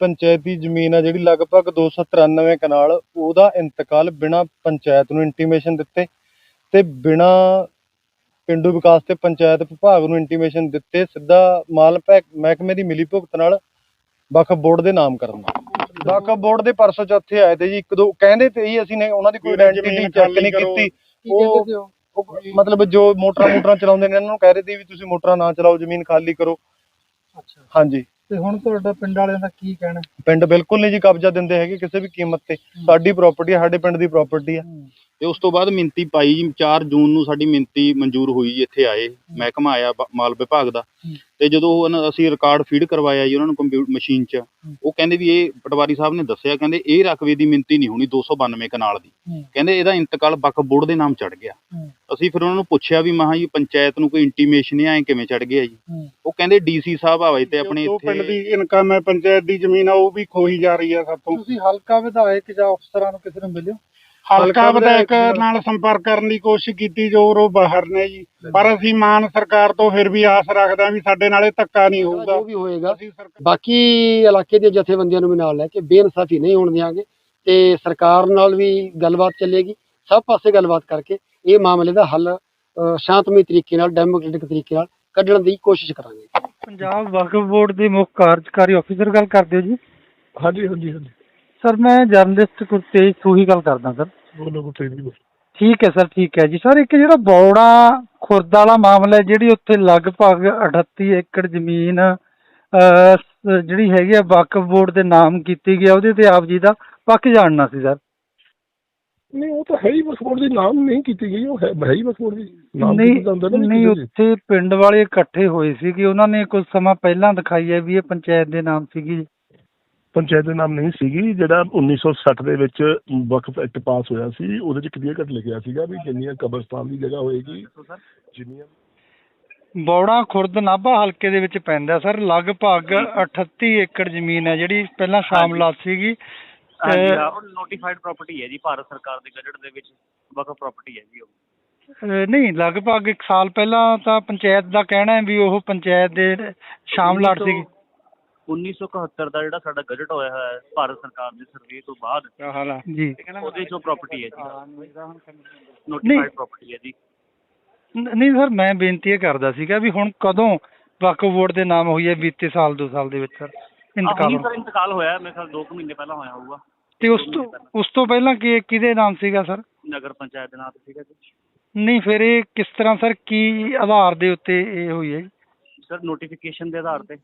ਪੰਚਾਇਤੀ ਜ਼ਮੀਨ ਆ ਜਿਹੜੀ ਲਗਭਗ 293 ਕਨਾਲ ਉਹਦਾ ਇੰਤਕਾਲ ਬਿਨਾ ਪੰਚਾਇਤ ਨੂੰ ਇੰਟੀਮੇਸ਼ਨ ਦਿੱਤੇ ਤੇ ਬਿਨਾ ਪਿੰਡੂ ਵਿਕਾਸ ਤੇ ਪੰਚਾਇਤ ਵਿਭਾਗ ਨੂੰ ਇੰਟੀਮੇਸ਼ਨ ਦਿੱਤੇ ਸਿੱਧਾ ਮਾਲ ਭੈ- ਮਹਿਕਮੇ ਦੀ ਮਿਲੀ ਭੁਗਤ ਨਾਲ ਵਕਫ ਬੋਰਡ ਦੇ ਨਾਮ ਕਰਨਾ ਵਕਫ ਬੋਰਡ ਦੇ ਪਰਸੋਂ ਚੌਥੇ ਆਏ ਤੇ ਜੀ ਇੱਕ ਦੋ ਕਹਿੰਦੇ ਤੇ ਹੀ ਅਸੀਂ ਨੇ ਉਹਨਾਂ ਦੀ ਕੋਈ ਵੀ ਜ਼ਮੀਨ ਆਇਡੈਂਟੀ ਚੈੱਕ ਨਹੀਂ। ਕੀਤੀ। ਉਹ ਮਤਲਬ ਜੋ ਮੋਟਰਾਂ ਮੋਟਰਾਂ ਚਲਾਉਂਦੇ ਨੇ ਇਹਨਾਂ ਨੂੰ ਕਹਿ ਰਹੇ ਸੀ ਵੀ ਤੁਸੀਂ ਮੋਟਰਾਂ ਨਾ ਚਲਾਓ ਜ਼ਮੀਨ ਖਾਲੀ ਕਰੋ। ਅੱਛਾ। ਹਾਂਜੀ। ਤੇ ਹੁਣ ਤੁਹਾਡਾ ਪਿੰਡ ਵਾਲਿਆਂ ਦਾ ਕੀ ਕਹਿਣਾ? ਪਿੰਡ ਬਿਲਕੁਲ ਨਹੀਂ ਜੀ ਕਬਜ਼ਾ ਦਿੰਦੇ ਹੈਗੇ ਕਿਸੇ ਵੀ ਕੀਮਤ ਤੇ। ਸਾਡੀ ਪ੍ਰਾਪਰਟੀ ਸਾਡੇ ਪਿੰਡ ਦੀ ਪ੍ਰਾਪਰਟੀ ਆ। ਤੇ ਉਸ ਤੋਂ ਬਾਅਦ ਮਿੰਤੀ ਪਾਈ ਜੀ 4 ਜੂਨ ਨੂੰ ਸਾਡੀ ਮਿੰਤੀ ਮਨਜ਼ੂਰ ਹੋਈ ਜੀ ਇੱਥੇ ਆਏ ਮਹਿਕਮਾ ਆਇਆ ਬ- ਮਾਲ ਵਿਭਾਗ ਦਾ ਹੂੰ। ਤੇ ਜਦੋਂ ਉਹਨਾਂ- ਅਸੀਂ ਰਿਕਾਰਡ ਫੀਡ ਕਰਵਾਇਆ ਜੀ ਉਹਨਾਂ ਨੂੰ ਕੰਪਿਊਟਰ ਮਸ਼ੀਨ 'ਚ ਉਹ ਕਹਿੰਦੇ ਵੀ ਇਹ ਪਟਵਾਰੀ ਸਾਹਿਬ ਨੇ ਦੱਸਿਆ ਕਹਿੰਦੇ ਇਹ ਰਕਬੇ ਦੀ ਮਿੰਤੀ ਨਹੀਂ ਹੋਣੀ 292 ਕਨਾਲ ਦੀ ਹੂੰ। ਕਹਿੰਦੇ ਇਹਦਾ ਇੰਤਕਾਲ ਵਕਫ ਬੋਰਡ ਦੇ ਨਾਮ ਚੜ ਗਿਆ ਹੂੰ। ਅਸੀਂ ਫਿਰ ਉਹਨਾਂ ਨੂੰ ਪੁੱਛਿਆ ਵੀ ਮਹਾ ਜੀ ਪੰਚਾਇਤ ਨੂੰ ਕੋਈ ਇੰਟੀਮੇਸ਼ਨ ਹੈ ਐ ਕਿਵੇਂ ਚੜ ਗਿਆ ਜੀ ਹੂੰ। ਉਹ ਕਹਿੰਦੇ ਡੀਸੀ ਸਾਹਿਬ ਆਏ ਤੇ ਆਪਣੇ ਜੋ ਪਿੰਡ ਇੱਥੇ ਦੀ ਇਨਕਮ ਹੈ ਪੰਚਾਇਤ ਦੀ ਜ਼ਮੀਨ ਆ ਉਹ ਵੀ ਖੋਈ ਜਾ ਰਹੀ ਆ ਸਾਤੋਂ ਤੁਸੀਂ ਹਲਕਾ ਵਿਧਾਇਕ ਜਾਂ ਅਫਸਰਾਂ ਨੂੰ ਕਿਸੇ ਨੂੰ ਮਿਲਿਓ ਹਲਕਾ ਵਿਧਾਇਕ ਨਾਲ ਸੰਪਰਕ ਕਰਨ ਦੀ ਕੋਸ਼ਿਸ਼ ਕੀਤੀ ਜੋ ਉਹ ਬਾਹਰ ਨੇ ਜੀ। ਪਰ ਅਸੀਂ ਮਾਨ ਸਰਕਾਰ ਤੋਂ ਫਿਰ ਵੀ ਆਸ ਰੱਖਦੇ ਹਾਂ ਵੀ ਸਾਡੇ ਨਾਲ ਇਹ ਧੱਕਾ ਨਹੀਂ ਹੋਊਗਾ। ਜੋ ਵੀ ਹੋਏਗਾ। ਬਾਕੀ ਇਲਾਕੇ ਦੇ ਜਥੇਬੰਦੀਆਂ ਨੂੰ ਵੀ ਨਾਲ ਲੈ ਕੇ ਬੇਇਨਸਾਫੀ ਨਹੀਂ ਹੋਣ ਦਿਆਂਗੇ ਤੇ ਸਰਕਾਰ ਨਾਲ ਵੀ ਗੱਲਬਾਤ ਚੱਲੇਗੀ। ਸਭ ਪਾਸੇ ਗੱਲਬਾਤ ਕਰਕੇ ਇਹ ਮਾਮਲੇ ਦਾ ਹੱਲ ਸ਼ਾਂਤਮਈ ਤਰੀਕੇ ਨਾਲ ਡੈਮੋਕ੍ਰੈਟਿਕ ਤਰੀਕੇ ਨਾਲ ਕੱਢਣ ਦੀ ਕੋਸ਼ਿਸ਼ ਕਰਾਂਗੇ। ਪੰਜਾਬ ਵਕਫ ਬੋਰਡ ਦੇ ਮੁੱਖ ਕਾਰਜਕਾਰੀ ਅਫਸਰ ਗੱਲ ਕਰਦੇ ਹੋ ਜੀ? ਹਾਂਜੀ ਹਾਂਜੀ ਹਾਂਜੀ। ਸਰ ਮੈਂ ਜਰਨਲਿਸਟ ਗੁਰਤੇਜ ਸੂਹੀ ਗੱਲ ਕਰਦਾ ਸਰ। ਬੋਲੋ ਗੁੱਤੇ ਜੀ ਠੀਕ ਹੈ ਸਰ ਠੀਕ ਹੈ ਜੀ। ਸਰ ਇੱਕ ਜਿਹੜਾ ਬੌੜਾ ਖੁਰਦ ਵਾਲਾ ਮਾਮਲਾ ਹੈ ਜਿਹੜੀ ਉੱਥੇ ਲਗਭਗ 38 ਏਕੜ ਜ਼ਮੀਨ ਜਿਹੜੀ ਹੈਗੀ ਆ ਵਕਫ ਬੋਰਡ ਦੇ ਨਾਮ ਕੀਤੀ ਗਈ ਆ ਉਹਦੇ ਤੇ ਆਪ ਜੀ ਦਾ ਪੱਕ ਜਾਣਨਾ ਸੀ ਸਰ। ਨਹੀਂ ਉਹ ਤਾਂ ਹੈ ਹੀ ਪਾਸਪੋਰਟ ਦੀ ਨਾਮ ਨਹੀਂ ਕੀਤੀ ਗਈ ਉਹ ਹੈ ਹੈ ਹੀ ਪਾਸਪੋਰਟ ਦੀ ਨਾਮ ਨਹੀਂ ਨਹੀਂ। ਉੱਥੇ ਪਿੰਡ ਵਾਲੇ ਇਕੱਠੇ ਹੋਏ ਸੀ ਕਿ ਉਹਨਾਂ ਨੇ ਕੁਝ ਸਮਾਂ ਪਹਿਲਾਂ ਦਿਖਾਈ ਹੈ ਵੀ ਇਹ ਪੰਚਾਇਤ ਦੇ ਨਾਮ ਸੀਗੀ। ਪੰਚਾਇਤ ਦੇ ਨਾਮ ਨਹੀਂ ਸੀਗੀ ਜਿਹੜਾ 1960 ਦੇ ਵਿੱਚ ਵਕਫ ਐਕਟ ਪਾਸ ਹੋਇਆ ਸੀ ਉਹਦੇ ਚ ਕਲੀਅਰ ਕੱਟ ਲਿਖਿਆ ਸੀਗਾ ਵੀ ਜਿੰਨੀਆਂ ਕਬਰਸਤਾਨ ਦੀ ਜਗ੍ਹਾ ਹੋਏਗੀ ਜਿੰਨੀਆਂ ਬੌੜਾ ਖੁਰਦ ਨਾਭਾ ਹਲਕੇ ਦੇ ਵਿੱਚ ਪੈਂਦਾ ਸਰ। ਲਗਭਗ 38 ਏਕੜ ਜ਼ਮੀਨ ਹੈ ਜਿਹੜੀ ਪਹਿਲਾਂ ਸ਼ਾਮਲਾਤ ਸੀਗੀ। ਹਾਂਜੀ ਉਹ ਨੋਟੀਫਾਈਡ ਪ੍ਰਾਪਰਟੀ ਹੈ ਜੀ ਭਾਰਤ ਸਰਕਾਰ ਦੇ ਗਜਟ ਦੇ ਵਿੱਚ ਵਕਫ ਪ੍ਰਾਪਰਟੀ ਹੈ ਜੀ ਉਹ। ਨਹੀਂ ਲਗਭਗ ਇੱਕ ਸਾਲ ਪਹਿਲਾਂ ਤਾਂ ਪੰਚਾਇਤ ਦਾ ਕਹਿਣਾ ਹੈ ਵੀ ਉਹ ਪੰਚਾਇਤ ਦੇ ਸ਼ਾਮਲਾਟ ਸੀਗੀ 1971 ਦਾ ਜਿਹੜਾ ਸਾਡਾ ਗਜਟ ਹੋਇਆ ਹੈ ਭਾਰਤ ਸਰਕਾਰ ਦੇ ਸਰਵੇ ਤੋਂ ਬਾਅਦ ਜੀ। ਉਹਦੇ ਚੋਂ ਪ੍ਰਾਪਰਟੀ ਹੈ ਜੀ। ਨੋਟੀਫਾਈਡ ਪ੍ਰਾਪਰਟੀ ਹੈ? ਜੀ। ਨ- ਨਹੀਂ ਸਰ ਮੈਂ ਬੇਨਤੀ ਇਹ ਕਰਦਾ ਸੀਗਾ ਵੀ ਹੁਣ ਕਦੋਂ ਵਕਫ ਬੋਰਡ ਦੇ ਨਾਮ ਹੋਈ ਹੈ ਬੀਤੇ ਸਾਲ ਦੋ ਸਾਲ ਦੇ ਵਿੱਚ ਸਰ? ਇੰਤਕਾਲ ਸਰ ਇੰਤਕਾਲ ਹੋਇਆ ਮੇਰੇ ਖਿਆਲ 2 ਮਹੀਨੇ ਪਹਿਲਾਂ ਹੋਇਆ ਹੋਊਗਾ। ਤੇ ਉਸ ਤੋਂ ਉਸ ਤੋਂ ਪਹਿਲਾਂ ਕੀ ਕਿਹਦੇ ਨਾਮ ਸੀਗਾ ਸਰ? ਨਗਰ ਪੰਚਾਇਤ ਦੇ ਨਾਂ ਤੇ ਸੀਗਾ ਜੀ। ਨਹੀਂ ਫਿਰ ਇਹ ਕਿਸ ਤਰ੍ਹਾਂ ਸਰ ਕੀ ਆਧਾਰ ਦੇ ਉੱਤੇ ਇਹ ਹੋਈ ਹੈ ਜੀ? ਸਰ ਨੋਟੀਫਿਕੇਸ਼ਨ ਦੇ ਆਧਾਰ ਤੇ।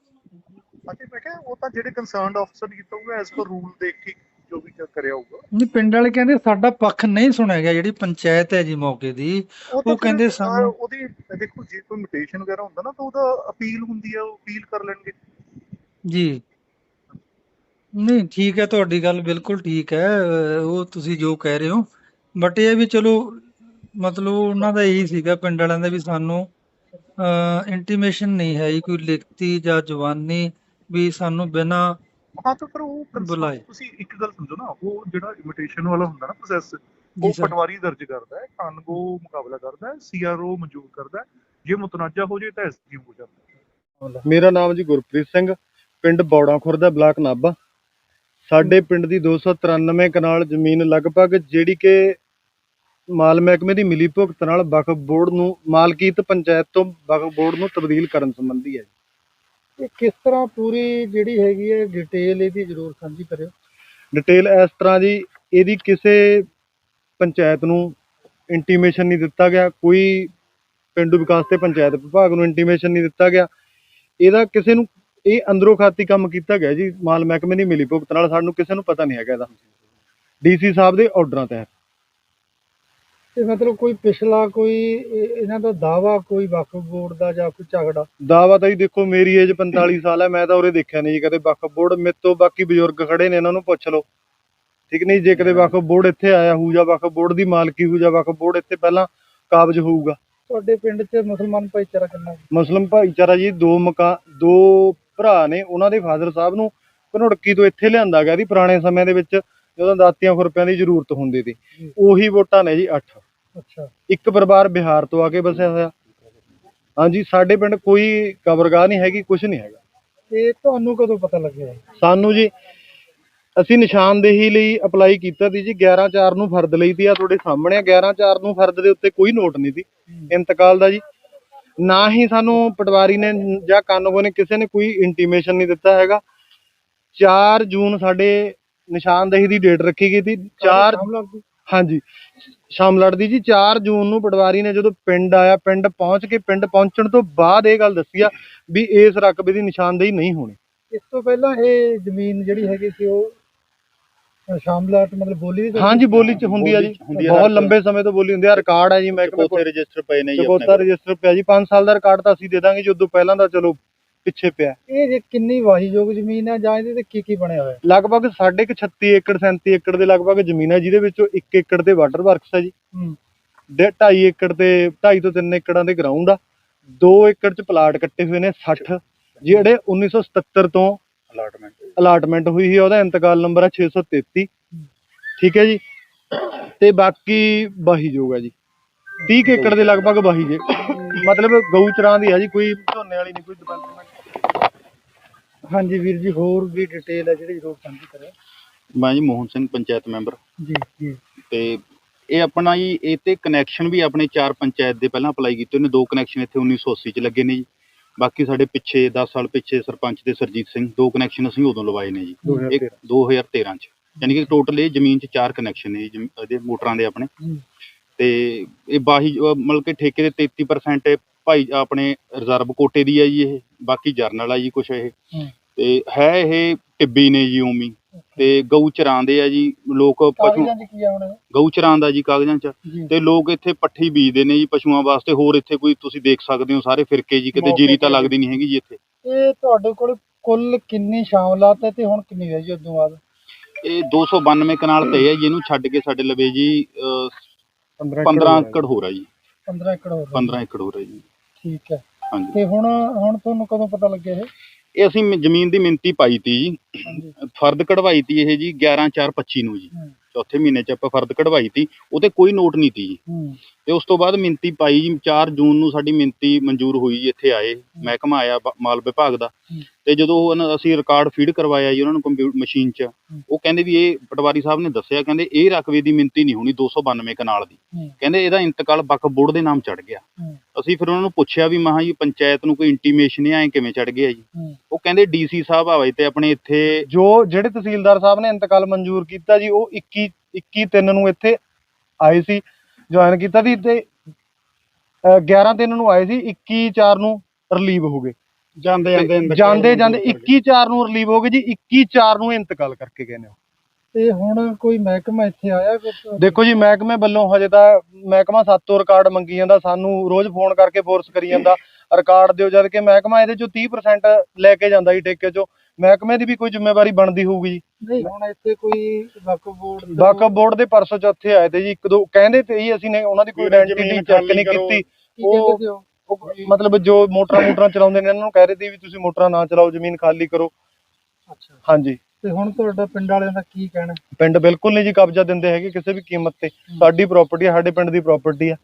ਅਤੇ ਮੈਂ ਕਿਹਾ ਉਹ ਤਾਂ ਜਿਹੜੇ ਕੰਸਰਨਡ ਅਫਸਰ ਕੀਤਾ ਹੋਊਗਾ ਐਸ ਪਰ ਰੂਲ ਦੇਖ ਕੇ ਜੋ ਵੀ ਕਰਿਆ ਹੋਊਗਾ। ਨਹੀਂ ਪਿੰਡ ਵਾਲੇ ਕਹਿੰਦੇ ਸਾਡਾ ਪੱਖ ਨਹੀਂ ਸੁਣਿਆ ਗਿਆ ਜਿਹੜੀ ਪੰਚਾਇਤ ਹੈ ਜੀ ਮੌਕੇ ਦੀ ਉਹ ਕਹਿੰਦੇ ਸਾਨੂੰ- ਉਹਦੀ ਦੇਖੋ ਜੇ ਕੋਈ ਮਿਊਟੇਸ਼ਨ ਵਗੈਰਾ ਹੁੰਦਾ ਨਾ ਤਾਂ ਉਹਦਾ ਅਪੀਲ ਹੁੰਦੀ ਆ ਉਹ ਅਪੀਲ ਕਰ ਲੈਣਗੇ। ਜੀ। ਨਹੀਂ ਠੀਕ ਹੈ ਤੁਹਾਡੀ ਗੱਲ ਬਿਲਕੁਲ ਠੀਕ ਹੈ ਉਹ ਤੁਸੀਂ ਜੋ ਕਹਿ ਰਹੇ ਹੋ। ਬਟ ਇਹ ਵੀ ਚਲੋ ਮਤਲਬ ਉਹਨਾਂ ਦਾ ਇਹੀ ਸੀਗਾ ਪਿੰਡ ਵਾਲਿਆਂ ਦਾ ਵੀ ਸਾਨੂੰ ਇੰਟੀਮੇਸ਼ਨ ਨਹੀਂ ਹੈ ਕੋਈ ਲਿਖਤੀ ਜਾਂ ਜ਼ੁਬਾਨੀ ਵੀ ਸਾਨੂੰ ਬਿਨਾ ਹਾਂ ਤਾਂ ਫਿਰ ਉਹ ਬੁਲਾਏ। ਤੁਸੀਂ ਇੱਕ ਗੱਲ ਸਮਝੋ ਨਾ ਉਹ ਜਿਹੜਾ ਇਮੀਟੇਸ਼ਨ ਵਾਲਾ ਹੁੰਦਾ ਨਾ ਪ੍ਰੋਸੈਸ ਜੀ ਉਹ ਪਟਵਾਰੀ ਦਰਜ ਕਰਦਾ ਹੈ ਕਾਨੂੰਗੋ ਮੁਕਾਬਲਾ ਕਰਦਾ ਹੈ ਸੀਆਰਓ ਮਨਜ਼ੂਰ ਕਰਦਾ ਹੈ ਜੇ ਮੁਤਨਾਜ਼ਾ ਹੋ ਜੇ ਤਾਂ ਐਸਡੀਐਮ ਹੋ ਜਾਂਦਾ ਹੈ। ਮੇਰਾ ਨਾਮ ਜੀ ਗੁਰਪ੍ਰੀਤ ਸਿੰਘ ਪਿੰਡ ਬੌੜਾ ਖੁਰਦਾ ਬਲਾਕ ਨਾਭਾ। ਸਾਡੇ ਪਿੰਡ ਦੀ 293 ਕਨਾਲ ਜ਼ਮੀਨ ਲਗਭਗ ਜਿਹੜੀ ਕਿ ਮਾਲ ਮਹਿਕਮੇ ਦੀ ਮਿਲੀ ਭੁਗਤ ਨਾਲ ਵਕਫ ਬੋਰਡ ਨੂੰ ਮਾਲਕੀਤ ਪੰਚਾਇਤ ਤੋਂ ਵਕਫ ਬੋਰਡ ਨੂੰ ਤਬਦੀਲ ਕਰਨ ਸੰਬੰਧੀ ਹੈ ਇਹ ਕਿਸ ਤਰ੍ਹਾਂ ਪੂਰੀ ਜਿਹੜੀ ਹੈਗੀ ਹੈ ਡਿਟੇਲ ਇਹਦੀ ਜ਼ਰੂਰ ਸਾਂਝੀ ਕਰਿਓ। ਡਿਟੇਲ ਇਸ ਤਰ੍ਹਾਂ ਜੀ ਇਹਦੀ ਕਿਸੇ ਪੰਚਾਇਤ ਨੂੰ ਇੰਟੀਮੇਸ਼ਨ ਨਹੀਂ ਦਿੱਤਾ ਗਿਆ, ਕੋਈ ਪਿੰਡੂ ਵਿਕਾਸ ਤੇ ਪੰਚਾਇਤ ਵਿਭਾਗ ਨੂੰ ਇੰਟੀਮੇਸ਼ਨ ਨਹੀਂ ਦਿੱਤਾ ਗਿਆ। ਇਹਦਾ ਕਿਸੇ ਨੂੰ, ਇਹ ਅੰਦਰੋਂ ਖਾਤੀ ਕੰਮ ਕੀਤਾ ਗਿਆ ਜੀ, ਮਾਲ ਮਹਿਕਮੇ ਨਹੀਂ ਮਿਲੀ ਭੁਗਤ ਨਾਲ ਸਾਨੂੰ ਕਿਸੇ ਨੂੰ ਪਤਾ ਨਹੀਂ ਹੈਗਾ ਇਹਦਾ। ਡੀਸੀ ਸਾਹਿਬ ਦੇ ਆਰਡਰਾਂ ਤਹਿਤ। ਤੇ ਮਤਲਬ ਕੋਈ ਪਿਛਲਾ ਕੋਈ ਇਹ- ਇਹਨਾਂ ਦਾ ਦਾਵਾ ਕੋਈ ਵਕਫ ਬੋਰਡ ਦਾ ਜਾਂ ਕੋਈ ਝਗੜਾ? ਦਾਵਾ ਤਾਂ ਜੀ ਦੇਖੋ ਮੇਰੀ ਏਜ 45 ਸਾਲ ਹੈ ਮੈਂ ਤਾਂ ਉਰੇ ਦੇਖਿਆ ਨਹੀਂ ਜੀ ਕਦੇ ਵਕਫ ਬੋਰਡ। ਮੇਰੇ ਤੋਂ ਬਾਕੀ ਬਜ਼ੁਰਗ ਖੜੇ ਨੇ ਇਹਨਾਂ ਨੂੰ ਪੁੱਛ ਲਓ। ਠੀਕ ਨਹੀਂ? ਜੇ ਕਦੇ ਵਕਫ ਬੋਰਡ ਇੱਥੇ ਆਇਆ ਹੋਊ ਜਾਂ ਵਕਫ ਬੋਰਡ ਦੀ ਮਾਲਕੀ ਹੋਊ ਜਾਂ ਵਕਫ ਬੋਰਡ ਇੱਥੇ ਪਹਿਲਾਂ ਕਾਬਜ਼ ਹੋਊਗਾ। ਤੁਹਾਡੇ ਪਿੰਡ 'ਚ ਮੁਸਲਮਾਨ ਭਾਈਚਾਰਾ ਕਿੰਨਾ ਮੁਸਲਿਮ ਭਾਈਚਾਰਾ ਜੀ ਦੋ ਮਕਾ ਦੋ ਭਰਾ ਨੇ ਉਹਨਾਂ ਦੇ ਫਾਦਰ ਸਾਹਿਬ ਨੂੰ ਘਨੁੜਕੀ ਤੋਂ ਇੱਥੇ ਲਿਆਂਦਾ ਗਿਆ ਸੀ ਪੁਰਾਣੇ ਸਮੇਂ ਦੇ ਵਿੱਚ। ਜਦੋਂ ਦਾਤੀਆਂ ਖੁਰਪਿਆਂ ਦੀ ਜ਼ਰੂਰਤ ਹੁੰਦੀ ਸੀ। ਉਹੀ ਵੋਟਾਂ ਨੇ ਜੀ 8 ਅੱਛਾ। ਇੱਕ ਪਰਿਵਾਰ ਬਿਹਾਰ ਤੋਂ ਆ ਕੇ ਵਸਿਆ ਹੋਇਆ। ਹਾਂਜੀ ਸਾਡੇ ਪਿੰਡ ਕੋਈ ਕਬਰਗਾਹ ਨਹੀਂ ਹੈਗੀ ਕੁਝ ਨਹੀਂ ਹੈਗਾ। ਇਹ ਤੁਹਾਨੂੰ ਕਦੋਂ ਪਤਾ ਲੱਗਿਆ? ਸਾਨੂੰ ਜੀ ਅਸੀਂ ਨਿਸ਼ਾਨਦੇਹੀ ਲਈ ਅਪਲਾਈ ਕੀਤਾ ਸੀ ਜੀ 11 4 ਨੂੰ ਫਰਦ ਲਈ ਸੀ ਆ ਤੁਹਾਡੇ ਸਾਹਮਣੇ। ਆ 11 4 ਨੂੰ ਫਰਦ ਦੇ ਉੱਤੇ ਕੋਈ ਨੋਟ ਨਹੀਂ ਸੀ। ਇੰਤਕਾਲ ਦਾ ਜੀ। ਨਾ ਹੀ ਸਾਨੂੰ ਪਟਵਾਰੀ ਨੇ ਜਾਂ ਕਾਨੂੰਗੋ ਨੇ ਕਿਸੇ ਨੇ ਕੋਈ ਇੰਟੀਮੇਸ਼ਨ ਨਹੀਂ ਦਿੱਤਾ ਹੈਗਾ। 4 ਜੂਨ ਸਾਡੇ ਨਿਸ਼ਾਨਦੇਹੀ ਦੀ ਡੇਟ ਰੱਖੀ ਗਈ ਸੀ। 4 ਹਾਂਜੀ। ਸ਼ਾਮ ਲੜਦੀ ਜੀ 4 ਜੂਨ ਨੂੰ ਪਟਵਾਰੀ ਨੇ ਜਦੋਂ ਪਿੰਡ ਆਇਆ ਪਿੰਡ ਪਹੁੰਚ ਕੇ ਪਿੰਡ ਪਹੁੰਚਣ ਤੋਂ ਬਾਅਦ ਇਹ ਗੱਲ ਦੱਸੀ ਆ ਵੀ ਇਸ ਰਕਬੇ ਦੀ ਨਿਸ਼ਾਨਦੇਹੀ ਨਹੀਂ ਹੋਣੀ। ਇਸ ਤੋਂ ਪਹਿਲਾਂ ਇਹ ਜ਼ਮੀਨ ਜਿਹੜੀ ਹੈਗੀ ਸੀ ਉਹ ਸ਼ਾਮਲਾਟ ਮਤਲਬ ਬੋਲੀ ਦੀ ਹਾਂਜੀ ਬੋਲੀ ਚ ਹੁੰਦੀ ਆ ਜੀ। ਆ, ਬਹੁਤ ਲੰਬੇ ਸਮੇਂ ਤੋਂ ਬੋਲੀ ਹੁੰਦੀ ਆ ਰਿਕਾਰਡ ਹੈ ਜੀ ਮੈਂ ਚਕੋਤੇ ਰਜਿਸਟਰ ਪਏ ਨੇ ਜੀ ਆਪਣੇ ਚਕੋਤਾ ਰਜਿਸਟਰ ਪਿਆ ਜੀ 5 ਸਾਲ ਦਾ ਰਿਕਾਰਡ ਤਾਂ ਅਸੀਂ ਦੇ ਦਾਂਗੇ ਜੀ ਉਦੋਂ ਪਹਿਲਾਂ ਦਾ ਚਲੋ ਪਿੱਛੇ ਪਿਆ। ਇਹ ਜੇ ਕਿੰਨੀ ਵਾਹੀਯੋਗ ਜ਼ਮੀਨ ਹੈ ਜਾਂ ਇਹਦੇ ਤੇ ਕੀ ਕੀ ਬਣਿਆ ਹੋਇਆ? ਲਗਭਗ ਸਾਢੇ ਕੁ 36 ਏਕੜ 37 ਏਕੜ ਦੇ ਲਗਭਗ ਜ਼ਮੀਨ ਹੈ ਜਿਹਦੇ ਵਿੱਚੋਂ 1 ਏਕੜ ਤੇ ਵਾਟਰ ਵਰਕਸ ਹੈ ਜੀ। ਹੂੰ। ਦੇ 2.5 ਏਕੜ ਤੇ 2.5 ਤੋਂ 3 ਏਕੜਾਂ ਦੇ ਗਰਾਊਂਡ ਆ। 2 ਏਕੜ ਚ ਪਲਾਟ ਕੱਟੇ ਹੋਏ ਨੇ 60 ਜਿਹੜੇ 1977 ਤੋਂ ਅਲਾਟਮੈਂਟ ਅਲਾਟਮੈਂਟ ਹੋਈ ਸੀ ਉਹਦਾ ਇੰਤਕਾਲ ਨੰਬਰ ਹੈ 633 ਠੀਕ ਹੈ ਜੀ? ਤੇ ਬਾਕੀ ਵਾਹੀਯੋਗ ਹੈ ਜੀ। 30 ਕੁ ਏਕੜ ਦੇ ਲਗਭਗ ਵਾਹੀ ਜੇ ਮਤਲਬ ਗਊ ਚਰਾਂ ਦੀ ਹੈ ਜੀ ਕੋਈ ਝੋਨੇ ਵਾਲੀ ਨਹੀਂ ਕੋਈ ਡਿਵੈਲਪਮੈਂਟ ਹਾਂਜੀ ਵੀਰ ਜੀ ਹੋਰ ਵੀ ਡਿਟੇਲ ਹੈ ਜਿਹੜੀ ਜ਼ਰੂਰ ਸਾਂਝੀ ਕਰਿਓ। ਮੈਂ ਜੀ ਮੋਹਨ ਸਿੰਘ ਪੰਚਾਇਤ ਮੈਂਬਰ। ਜੀ ਜੀ। ਤੇ ਇਹ ਆਪਣਾ ਜੀ ਇਹ ਤੇ ਕਨੈਕਸ਼ਨ ਵੀ ਆਪਣੇ ਚਾਰ ਪੰਚਾਇਤ ਦੇ ਪਹਿਲਾਂ ਅਪਲਾਈ ਕੀਤੇ ਨੇ ਦੋ ਕਨੈਕਸ਼ਨ ਇੱਥੇ 1980 ਚ ਲੱਗੇ ਨੇ ਜੀ। ਬਾਕੀ ਸਾਡੇ ਪਿੱਛੇ 10 ਸਾਲ ਪਿੱਛੇ ਸਰਪੰਚ ਦੇ ਸਰਜੀਤ ਸਿੰਘ ਦੋ ਕਨੈਕਸ਼ਨ ਅਸੀਂ ਉਦੋਂ ਲਵਾਏ ਨੇ ਜੀ। ਇੱਕ 2013 ਚ। ਯਾਨੀ ਕਿ ਟੋਟਲ ਇਹ ਜ਼ਮੀਨ ਚ ਚਾਰ ਕਨੈਕਸ਼ਨ ਨੇ ਜੀ ਇਹਦੇ ਮੋਟਰਾਂ ਦੇ ਆਪਣੇ। ਤੇ ਇਹ ਬਾਹੀ ਅਹ ਮਤਲਬ ਕਿ ਠੇਕੇ ਦੇ 33% ਭਾਈ ਆਪਣੇ ਰਿਜ਼ਰਵ ਕੋਟੇ ਦੀ ਹੈ ਜੀ ਇਹ ਬਾਕੀ ਜਰਨਲ ਆ ਜੀ ਕੁਛ ਇਹ। ਹੂੰ। ਤੇ ਹੈ ਇਹ ਟਿੱਬੀ ਨੇ ਜੀ ਉਮੀ। ਤੇ ਗਊ ਚਰਾਉਂਦੇ ਆ ਜੀ ਲੋਕ ਪਸ਼ੂ ਕਾਗਜ਼ਾਂ 'ਚ ਕੀ ਆ ਹੁਣ? ਗਊ ਚਰਾਉਂਦਾ ਜੀ ਕਾਗਜ਼ਾਂ 'ਚ। ਜੀ। ਤੇ ਲੋਕ ਇੱਥੇ ਪੱਠੀ ਬੀਜਦੇ ਨੇ ਜੀ ਪਸ਼ੂਆਂ ਵਾਸਤੇ। ਹੋਰ ਇੱਥੇ ਕੋਈ ਤੁਸੀਂ ਦੇਖ ਸਕਦੇ ਹੋ ਸਾਰੇ ਫਿਰਕੇ ਜੀ ਕਿਤੇ ਮੌਕੇ ਜੀਰੀ ਤਾਂ ਤੇ। ਲੱਗਦੀ ਨਹੀਂ ਹੈਗੀ ਜੀ ਇੱਥੇ। ਇਹ ਤੁਹਾਡੇ ਕੋਲ ਕੁੱਲ ਕਿੰਨੀ ਸ਼ਾਮਲਾਤ ਹੈ ਤੇ ਹੁਣ ਕਿੰਨੀ ਹੈ ਜੀ ਉਦੋਂ ਬਾਅਦ ਇਹ 292 ਕਨਾਲ ਤੇ ਹੈ ਜੀ ਇਹਨੂੰ ਛੱਡ ਕੇ ਸਾਡੇ ਲਵੇ ਜੀ ਅਹ, 15 ਏਕੜ ਹੋ ਰਿਹਾ ਜੀ। 15 ਏਕੜ ਹੋ ਗਿਆ 15 ਏਕੜ ਹੋ ਰਿਹਾ ਜੀ। ਠੀਕ ਹੈ। ਹਾਂਜੀ। ਤੇ ਹੁਣ ਹੁਣ ਤੁਹਾਨੂੰ ਕਦੋਂ ਪਤਾ ਲੱਗਿਆ ਇਹ? ਇਹ ਅਸੀਂ ਮ- ਜ਼ਮੀਨ ਦੀ ਮਿੰਤੀ ਪਾਈ ਤੀ ਜੀ। ਹਾਂਜੀ। ਫਰਦ ਕਢਵਾਈ ਤੀ ਇਹ ਜੀ 11 4 25 ਨੂੰ ਜੀ। ਹੂੰ। ਚੌਥੇ ਮਹੀਨੇ ਚ ਆਪਾਂ ਫਰਦ ਕਢਵਾਈ ਤੀ। ਉਹਤੇ ਕੋਈ ਨੋਟ ਨਹੀਂ ਤੀ ਜੀ। ਹੂੰ। ਤੇ ਉਸ ਤੋਂ ਬਾਅਦ ਮਿੰਤੀ ਪਾਈ ਜੀ 4 ਜੂਨ ਨੂੰ ਸਾਡੀ ਮਿੰਤੀ ਮਨਜ਼ੂਰ ਹੋਈ ਜੀ ਇੱਥੇ ਆਏ ਮਹਿਕਮਾ ਆਇਆ ਬ- ਮਾਲ ਵਿਭਾਗ ਦਾ ਹੂੰ। ਤੇ ਜਦੋਂ ਉਹਨਾਂ- ਅਸੀਂ ਰਿਕਾਰਡ ਫੀਡ ਕਰਵਾਇਆ ਜੀ ਉਹਨਾਂ ਨੂੰ ਕੰਪਿਊਟਰ ਮਸ਼ੀਨ 'ਚ ਉਹ ਕਹਿੰਦੇ ਵੀ ਇਹ ਪਟਵਾਰੀ ਸਾਹਿਬ ਨੇ ਦੱਸਿਆ ਕਹਿੰਦੇ ਇਹ ਰਕਬੇ ਦੀ ਮਿੰਤੀ ਨਹੀਂ ਹੋਣੀ 292 ਕਨਾਲ ਦੀ ਹੂੰ। ਕਹਿੰਦੇ ਇਹਦਾ ਇੰਤਕਾਲ ਵਕਫ ਬੋਰਡ ਦੇ ਨਾਮ ਚੜ ਗਿਆ ਹੂੰ। ਅਸੀਂ ਫਿਰ ਉਹਨਾਂ ਨੂੰ ਪੁੱਛਿਆ ਵੀ ਮਹਾ ਜੀ ਪੰਚਾਇਤ ਨੂੰ ਕੋਈ ਇੰਟੀਮੇਸ਼ਨ ਹੈ ਐ ਕਿਵੇਂ ਚੜ ਗਿਆ ਜੀ ਹੂੰ। ਉਹ ਕਹਿੰਦੇ ਡੀਸੀ ਸਾਹਿਬ ਆਵੇ ਤੇ ਆਪਣੇ ਇੱਥੇ ਜੋ ਜਿਹੜੇ ਤਹਿਸੀਲਦਾਰ ਸਾਹਿਬ ਨੇ ਇੰਤਕਾਲ ਮਨਜ਼ੂਰ ਕੀਤਾ ਜੀ ਉਹ 21 21 ਤਿੰਨ ਨੂੰ ਇੱਥੇ ਆਏ ਸੀ ਜੁਆਇਨ ਕੀਤਾ ਸੀ ਤੇ ਅਹ 11 ਤਿੰਨ ਨੂੰ ਆਏ ਸੀ 21 4 ਨੂੰ ਰਿਲੀਵ ਹੋ ਗਏ ਜਾਂਦੇ ਜਾਂਦੇ ਇੰਤਕਾਲ ਜਾਂਦੇ ਜਾਂਦੇ ਹੋ ਗਿਆ। 21 4 ਨੂੰ ਰਿਲੀਵ ਹੋ ਗਏ ਜੀ 21 4 ਨੂੰ ਇੰਤਕਾਲ ਕਰਕੇ ਗਏ ਨੇ ਉਹ। ਤੇ ਹੁਣ ਕੋਈ ਮਹਿਕਮਾ ਇੱਥੇ ਆਇਆ ਕੋਈ ਦੇਖੋ ਜੀ ਮਹਿਕਮੇ ਵੱਲੋਂ ਹਜੇ ਤਾਂ ਮਹਿਕਮਾ ਸਾਤੋਂ ਰਿਕਾਰਡ ਮੰਗੀ ਜਾਂਦਾ ਸਾਨੂੰ ਰੋਜ਼ ਫੋਨ ਕਰਕੇ ਫੋਰਸ ਕਰੀ ਜਾਂਦਾ ਰਿਕਾਰਡ ਦਿਓ ਜਦ ਕਿ ਮਹਿਕਮਾ ਇਹਦੇ ਚੋਂ 30% ਲੈ ਕੇ ਜਾਂਦਾ ਜੀ ਠੇਕੇ ਚੋਂ। ਮਹਿਕਮੇ ਦੀ ਵੀ ਕੋਈ ਜ਼ਿੰਮੇਵਾਰੀ ਬਣਦੀ ਹੋਊਗੀ ਜੀ। ਨਹੀਂ ਹੁਣ ਇੱਥੇ ਕੋਈ ਵਕਫ ਬੋਰਡ ਵਾਕਫ ਬੋਰਡ ਦੇ ਪਰਸੋਂ ਚੌਥੇ ਆਏ ਤੇ ਜੀ ਇੱਕ ਦੋ ਕਹਿੰਦੇ ਤੇ ਹੀ ਅਸੀਂ ਨੇ ਉਹਨਾਂ ਦੀ ਕੋਈ ਵੀ ਆਇਡੈਂਟੀ ਜ਼ਮੀਨ ਚੈੱਕ ਨਹੀਂ। ਕੀਤੀ। ਉਹ ਮਤਲਬ ਜੋ ਮੋਟਰਾਂ ਮੋਟਰਾਂ ਚਲਾਉਂਦੇ ਨੇ ਇਹਨਾਂ ਨੂੰ ਕਹਿ ਰਹੇ ਸੀ ਵੀ ਤੁਸੀਂ ਮੋਟਰਾਂ ਨਾ ਚਲਾਓ ਜ਼ਮੀਨ ਖਾਲੀ ਕਰੋ। ਅੱਛਾ। ਹਾਂਜੀ। ਤੇ ਹੁਣ ਤੁਹਾਡਾ ਪਿੰਡ ਵਾਲਿਆਂ ਦਾ ਕੀ ਕਹਿਣਾ? ਪਿੰਡ ਬਿਲਕੁਲ ਨਹੀਂ ਜੀ ਕਬਜ਼ਾ ਦਿੰਦੇ ਹੈਗੇ ਕਿਸੇ ਵੀ ਕੀਮਤ ਤੇ। ਸਾਡੀ ਪ੍ਰਾਪਰਟੀ ਆ ਸਾਡੇ ਪਿੰਡ ਦੀ ਪ੍ਰਾਪਰਟੀ ਆ।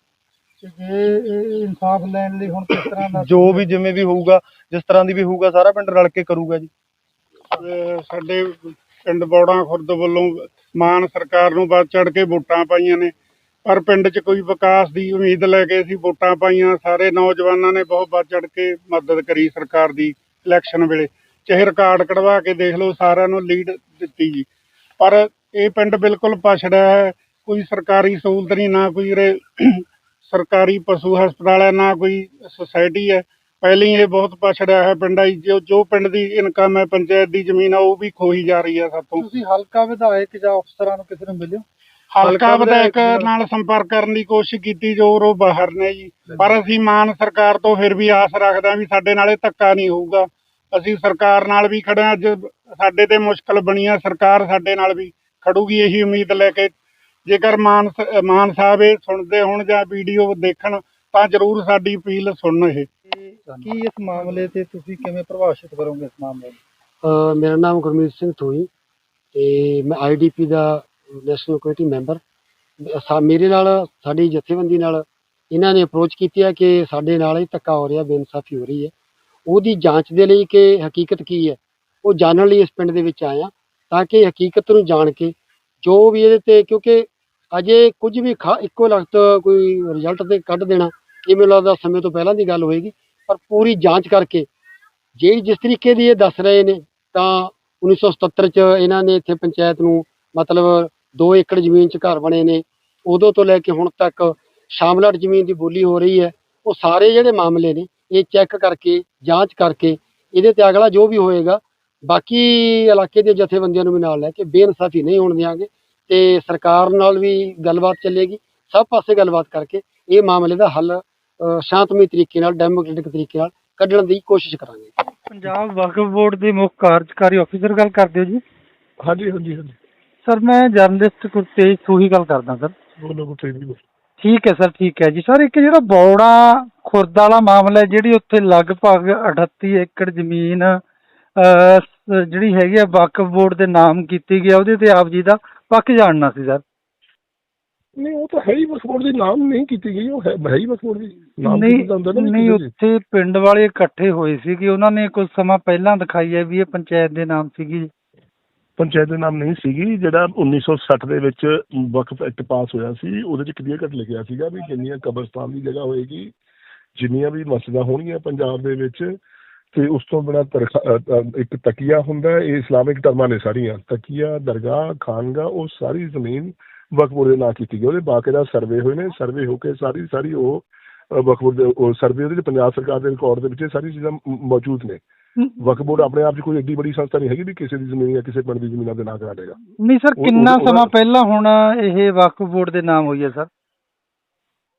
ਤੇ ਜੇ ਇਹ ਇਨਸਾਫ ਲੈਣ ਲਈ ਹੁਣ ਕਿਸ ਤਰ੍ਹਾਂ ਦਾ ਜੋ ਵੀ ਜਿਵੇਂ ਵੀ ਹੋਊਗਾ ਜਿਸ ਤਰ੍ਹਾਂ ਦੀ ਵੀ ਹੋਊਗਾ ਸਾਰਾ ਪਿੰਡ ਰਲ ਕੇ ਕਰੂਗਾ ਜੀ। ਅਹ ਸਾਡੇ ਪਿੰਡ ਬੌੜਾ ਖੁਰਦ ਵੱਲੋਂ ਮਾਨ ਸਰਕਾਰ ਨੂੰ ਵੱਧ ਚੜ ਕੇ ਵੋਟਾਂ ਪਾਈਆਂ ਨੇ। ਪਰ ਪਿੰਡ 'ਚ ਕੋਈ ਵਿਕਾਸ ਦੀ ਉਮੀਦ ਲੈ ਕੇ ਅਸੀਂ ਵੋਟਾਂ ਪਾਈਆਂ ਸਾਰੇ ਨੌਜਵਾਨਾਂ ਨੇ ਬਹੁਤ ਵੱਧ ਚੜ ਕੇ ਮਦਦ ਕਰੀ ਸਰਕਾਰ ਦੀ ਇਲੈਕਸ਼ਨ ਵੇਲੇ। ਚਾਹੇ ਰਿਕਾਰਡ ਕਢਵਾ ਕੇ ਦੇਖ ਲਓ ਸਾਰਿਆਂ ਨੂੰ ਲੀਡ ਦਿੱਤੀ ਜੀ। ਪਰ ਇਹ ਪਿੰਡ ਬਿਲਕੁਲ ਪਛੜਿਆ ਹੈ ਕੋਈ ਸਰਕਾਰੀ ਸਹੂਲਤ ਨਹੀਂ ਨਾ ਕੋਈ ਉਰੇ ਸਰਕਾਰੀ ਪਸ਼ੂ ਹਸਪਤਾਲ ਹੈ ਨਾ ਕੋਈ ਸੁਸਾਇਟੀ ਹੈ। ਪਹਿਲਾਂ ਹੀ ਇਹ ਬਹੁਤ ਪਛੜਿਆ ਹੈ ਪਿੰਡ ਜੋ ਜੋ ਪਿੰਡ ਦੀ ਇਨਕਮ ਹੈ ਪੰਚਾਇਤ ਦੀ ਜ਼ਮੀਨ ਆ ਉਹ ਵੀ ਖੋਈ ਜਾ ਰਹੀ ਹੈ ਸਾਤੋਂ ਤੁਸੀਂ ਹਲਕਾ ਵਿਧਾਇਕ ਜਾਂ ਅਫਸਰਾਂ ਨੂੰ ਕਿਸੇ ਨੂੰ ਮਿਲਿਓ? ਹਲਕਾ ਵਿਧਾਇਕ ਨਾਲ ਸੰਪਰਕ ਕਰਨ ਦੀ ਕੋਸ਼ਿਸ਼ ਕੀਤੀ ਜੋ ਉਹ ਬਾਹਰ ਨੇ ਜੀ। ਪਰ ਅਸੀਂ ਮਾਨ ਸਰਕਾਰ ਤੋਂ ਫਿਰ ਵੀ ਆਸ ਰੱਖਦੇ ਹਾਂ ਵੀ ਸਾਡੇ ਨਾਲ ਇਹ ਧੱਕਾ ਨਹੀਂ ਹੋਊਗਾ। ਅਸੀਂ ਸਰਕਾਰ ਨਾਲ ਵੀ ਖੜੇ ਅੱਜ ਸਾਡੇ ਤੇ ਮੁਸ਼ਕਲ ਬਣੀ ਆ ਸਰਕਾਰ ਸਾਡੇ ਨਾਲ ਵੀ ਖੜੂਗੀ ਇਹੀ ਉਮੀਦ ਲੈ ਕੇ ਜੇਕਰ ਮਾਨ ਮਾਨ ਸਾਹਿਬ ਇਹ ਸੁਣਦੇ ਹੋਣ ਜਾਂ ਵੀਡੀਓ ਦੇਖਣ ਤਾਂ ਜ਼ਰੂਰ ਸਾਡੀ ਅਪੀਲ ਸੁਣਨ ਇਹ। ਕੀ ਇਸ ਮਾਮਲੇ ਤੇ ਤੁਸੀਂ ਕਿਵੇਂ ਪ੍ਰਭਾਸ਼ਿਤ ਕਰੋਗੇ ਇਸ ਮਾਮਲੇ ਨੂੰ? ਮੇਰਾ ਨਾਮ ਗੁਰਮੀਤ ਸਿੰਘ ਥੋਈ ਤੇ ਮੈਂ ਆਈਡੀਪੀ ਦਾ ਨੈਸ਼ਨਲ ਕਮੇਟੀ ਮੈਂਬਰ। ਸਾ- ਮੇਰੇ ਨਾਲ ਸਾਡੀ ਜਥੇਬੰਦੀ ਨਾਲ ਇਹਨਾਂ ਨੇ ਅਪਰੋਚ ਕੀਤੀ ਹੈ ਕਿ ਸਾਡੇ ਨਾਲ ਹੀ ਧੱਕਾ ਹੋ ਰਿਹਾ ਬੇਇਨਸਾਫੀ ਹੋ ਰਹੀ ਹੈ। ਉਹਦੀ ਜਾਂਚ ਦੇ ਲਈ ਕਿ ਹਕੀਕਤ ਕੀ ਹੈ ਉਹ ਜਾਣਨ ਲਈ ਇਸ ਪਿੰਡ ਦੇ ਵਿੱਚ ਆਇਆ ਤਾਂ ਕਿ ਹਕੀਕਤ ਨੂੰ ਜਾਣ ਕੇ ਜੋ ਵੀ ਇਹਦੇ ਤੇ ਕਿਉਂਕਿ ਅਜੇ ਕੁਝ ਵੀ ਖਾ, ਇੱਕੋ ਲਖਤ ਕੋਈ ਰਿਜ਼ਲਟ ਤੇ ਕੱਢ ਦੇਣਾ, ਇਹ ਮੈਨੂੰ ਲੱਗਦਾ ਸਮੇਂ ਤੋਂ ਪਹਿਲਾਂ ਦੀ ਗੱਲ ਹੋਏਗੀ। ਪਰ ਪੂਰੀ ਜਾਂਚ ਕਰਕੇ ਜਿਹੜੀ ਜਿਸ ਤਰੀਕੇ ਦੀ ਇਹ ਦੱਸ ਰਹੇ ਨੇ, ਤਾਂ 1977 ਚ ਇਹਨਾਂ ਨੇ ਇੱਥੇ ਪੰਚਾਇਤ ਨੂੰ ਮਤਲਬ 2 ਏਕੜ ਜ਼ਮੀਨ 'ਚ ਘਰ ਬਣੇ ਨੇ। ਉਦੋਂ ਤੋਂ ਲੈ ਕੇ ਹੁਣ ਤੱਕ ਸ਼ਾਮਲਾਟ ਜ਼ਮੀਨ ਦੀ ਬੋਲੀ ਹੋ ਰਹੀ ਹੈ। ਉਹ ਸਾਰੇ ਜਿਹੜੇ ਮਾਮਲੇ ਨੇ, ਇਹ ਚੈੱਕ ਕਰਕੇ, ਜਾਂਚ ਕਰਕੇ, ਇਹਦੇ ਤੇ ਅਗਲਾ ਜੋ ਵੀ ਹੋਏਗਾ, ਬਾਕੀ ਇਲਾਕੇ ਦੇ ਜਥੇਬੰਦੀਆਂ ਨੂੰ ਵੀ ਨਾਲ ਲੈ ਕੇ ਬੇਇਨਸਾਫੀ ਨਹੀਂ ਹੋਣ ਦਿਆਂਗੇ। ਤੇ ਸਰਕਾਰ ਨਾਲ ਵੀ ਗੱਲਬਾਤ ਚੱਲੇਗੀ। ਸਭ ਪਾਸੇ ਗੱਲਬਾਤ ਕਰਕੇ ਇਹ ਮਾਮਲੇ ਦਾ ਹੱਲ ਸ਼ਾਂਤਮਈ ਤਰੀਕੇ ਨਾਲ ਡੈਮੋਕ੍ਰੈਟਿਕ ਤਰੀਕੇ ਨਾਲ ਕੱਢਣ ਦੀ ਕੋਸ਼ਿਸ਼ ਕਰਾਂਗੇ। ਪੰਜਾਬ ਵਕਫ ਬੋਰਡ ਦੇ ਮੁੱਖ ਕਾਰਜਕਾਰੀ ਅਫਸਰ ਗੱਲ ਕਰਦੇ ਹੋ ਜੀ? ਹਾਂਜੀ ਹਾਂਜੀ ਹਾਂਜੀ। ਸਰ ਮੈਂ ਜਰਨਲਿਸਟ ਗੁਰਤੇਜ ਸੂਹੀ ਗੱਲ ਕਰਦਾ ਸਰ। ਬੋਲੋ ਗੁੱਟੇ ਜੀ। ਠੀਕ ਹੈ ਸਰ ਠੀਕ ਹੈ ਜੀ। ਸਰ ਇੱਕ ਜਿਹੜਾ ਬੌੜਾ ਖੁਰਦ ਵਾਲਾ ਮਾਮਲਾ ਹੈ ਜਿਹੜੀ ਉੱਥੇ ਲਗਭਗ 38 ਏਕੜ ਜ਼ਮੀਨ ਜਿਹੜੀ ਹੈਗੀ ਆ ਵਕਫ ਬੋਰਡ ਦੇ ਨਾਮ ਕੀਤੀ ਗਈ ਆ ਉਹਦੇ ਤੇ ਆਪ ਜੀ ਦਾ ਪੱਕ ਜਾਣਨਾ ਸੀ ਸਰ ਨਹੀਂ ਉਹ ਤਾਂ ਹੈ ਹੀ ਪਾਸਪੋਰਟ ਦੀ ਨਾਮ ਨਹੀਂ ਕੀਤੀ ਗਈ ਉਹ ਹੈ ਹੈ ਹੀ ਪਾਸਪੋਰਟ ਦੀ ਨਾਮ ਨਹੀਂ ਹੁੰਦਾ ਨਾ ਨਹੀਂ ਕਿਸੇ ਦੀ। ਉੱਥੇ ਪਿੰਡ ਵਾਲੇ ਇਕੱਠੇ ਹੋਏ ਸੀ ਕਿ ਉਹਨਾਂ ਨੇ ਕੁਝ ਸਮਾਂ ਪਹਿਲਾਂ ਦਿਖਾਈ ਹੈ ਵੀ ਇਹ ਪੰਚਾਇਤ ਦੇ ਨਾਮ ਸੀਗੀ ਪੰਚਾਇਤ ਦੇ ਨਾਮ ਨਹੀਂ ਸੀਗੀ ਜਿਹੜਾ 1960 ਦੇ ਵਿੱਚ ਵਕਫ ਐਕਟ ਪਾਸ ਹੋਇਆ ਸੀ ਉਹਦੇ ਚ ਕਲੀਅਰ ਕੱਟ ਲਿਖਿਆ ਸੀਗਾ ਵੀ ਜਿੰਨੀਆਂ ਕਬਰਸਤਾਨ ਦੀ ਜਗ੍ਹਾ ਹੋਏਗੀ ਜਿੰਨੀਆਂ ਵੀ ਮਸਜਿਦਾਂ ਹੋਣਗੀਆਂ ਪੰਜਾਬ ਦੇ ਵਿੱਚ ਤੇ ਉਸ ਤੋਂ ਅ, ਇੱਕ ਤਕੀਆ ਹੁੰਦਾ ਇਹ ਇਸਲਾਮਿਕ ਟਰਮਾਂ ਨੇ ਸਾਰੀਆਂ। ਤਕੀਆ ਦਰਗਾਹ ਖਾਨਗਾ ਉਹ ਸਾਰੀ ਜ਼ਮੀਨ ਵਕਫ ਦੇ ਨਾਂ ਕੀਤੀ ਗਈ। ਉਹਦੇ ਬਾਕਾਇਦਾ ਸਰਵੇ ਹੋਏ ਨੇ। ਸਰਵੇ ਹੋ ਕੇ ਸਾਰੀ ਸਾਰੀ ਉਹ ਵਕਫ ਦੇ ਸਰਵੇ ਉਹਦੇ ਪੰਜਾਬ ਸਰਕਾਰ ਦੇ ਰਿਕਾਰਡ ਦੇ ਵਿੱਚ ਸਾਰੀ ਚੀਜ਼ਾਂ ਮੌਜੂਦ ਨੇ। ਵਕਫ ਬੋਰਡ ਆਪਣੇ ਆਪ 'ਚ ਕੋਈ ਏਡੀ ਬੜੀ ਸੰਸਥਾ ਨਹੀਂ ਹੈਗੀ ਵੀ ਕਿਸੇ ਦੀ ਜ਼ਮੀਨ ਜਾਂ ਕਿਸੇ ਪਿੰਡ ਦੀ ਜ਼ਮੀਨਾਂ ਦੇ ਨਾਂ ਕਰਾ ਦੇਗਾ। ਨਹੀਂ ਸਰ ਕਿੰਨਾ ਸਮਾਂ ਪਹਿਲਾਂ ਹੁਣ ਇਹ ਵਕਫ ਬੋਰਡ ਦੇ ਨਾਮ ਹੋਈ ਹੈ ਸਰ?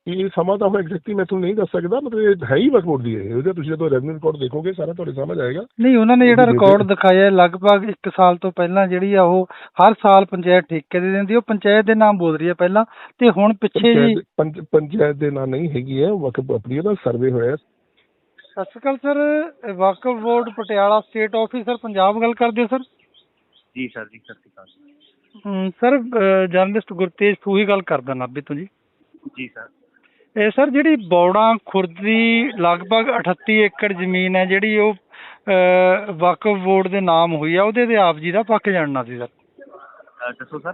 ਇਹ ਸਮਾਂ ਤਾਂ ਹੁਣ ਐਗਜ਼ੈਕਟਲੀ ਮੈਂ ਤੁਹਾਨੂੰ ਨਹੀਂ ਦੱਸ ਸਕਦਾ ਮਤਲਬ ਇਹ ਹੈ ਹੀ ਵਕਫ ਬੋਰਡ ਦੀ ਇਹ ਉਹਦੇ ਤੁਸੀਂ ਜਦੋਂ ਰੈਵਨਿਊ ਰਿਕਾਰਡ ਦੇਖੋਗੇ ਸਾਰਾ ਤੁਹਾਡੇ ਸਮਝ ਆਏਗਾ। ਨਹੀਂ ਉਹਨਾਂ ਨੇ ਜਿਹੜਾ ਰਿਕਾਰਡ ਦਿਖਾਇਆ ਹੈ, ਲਗਭਗ 1 ਸਾਲ ਤੋਂ ਪਹਿਲਾਂ ਜਿਹੜੀ ਆ ਉਹ ਹਰ ਸਾਲ ਪੰਚਾਇਤ ਠੇਕੇ ਦੇ ਦਿੰਦੀ ਉਹ ਪੰਚਾਇਤ ਦੇ ਨਾਮ ਬੋਲ ਰਹੀ ਹੈ ਪਹਿਲਾਂ ਤੇ ਹੁਣ ਪਿੱਛੇ ਜੀ ਪੰਚਾਇਤ ਪੰਚ- ਪੰਚਾਇਤ ਦੇ ਨਾਂ ਨਹੀਂ ਹੈਗੀ ਹੈ ਵਕਫ ਆਪਣੀ ਉਹਦਾ ਸਰਵੇ ਹੋਇਆ। ਸਤਿ ਸ਼੍ਰੀ ਅਕਾਲ sir Waqf board Patiala state officer Punjab ਗੱਲ ਕਰਦੇ ਹੋ ਸਰ? ਜੀ ਸਰ ਜੀ ਸਤਿ ਸ਼੍ਰੀ ਅਕਾਲ। ਸਰ ਜਰਨਲਿਸਟ ਗੁਰਤੇਜ ਸੂਹੀ ਗੱਲ ਕਰਦਾ ਨਾਭੇ ਤੋਂ ਜੀ। ਜੀ ਸਰ। ਇਹ ਸਰ ਜਿਹੜੀ ਬੌੜਾ ਖੁਰਦ ਦੀ ਲਗਭਗ 38 ਏਕੜ ਜ਼ਮੀਨ ਹੈ ਜਿਹੜੀ ਉਹ ਵਕਫ ਬੋਰਡ ਦੇ ਨਾਮ ਹੋਈ ਆ ਉਹਦੇ ਤੇ ਆਪ ਜੀ ਦਾ ਪੱਕ ਜਾਣਨਾ ਸੀ ਸਰ। ਦੱਸੋ ਸਰ।